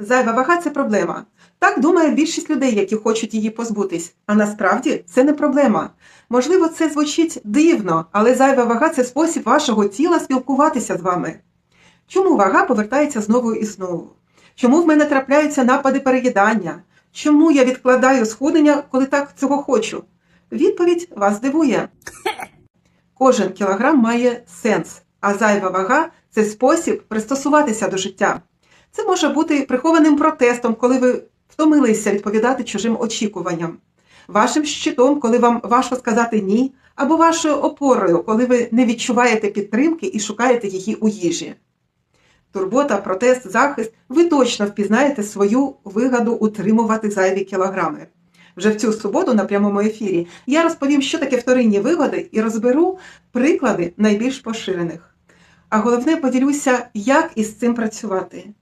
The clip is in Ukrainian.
Зайва вага це проблема. Так думає більшість людей, які хочуть її позбутись. А насправді це не проблема. Можливо, це звучить дивно, але зайва вага це спосіб вашого тіла спілкуватися з вами. Чому вага повертається знову і знову? Чому в мене трапляються напади переїдання? Чому я відкладаю схудення, коли так цього хочу? Відповідь вас здивує. Кожен кілограм має сенс, а зайва вага це спосіб пристосуватися до життя. Це може бути прихованим протестом, коли ви втомилися відповідати чужим очікуванням, вашим щитом, коли вам важко сказати ні, або вашою опорою, коли ви не відчуваєте підтримки і шукаєте її у їжі. Турбота, протест, захист, ви точно впізнаєте свою вигаду утримувати зайві кілограми. Вже в цю суботу на прямому ефірі я розповім, що таке вторинні вигоди, і розберу приклади найбільш поширених. А головне поділюся, як із цим працювати.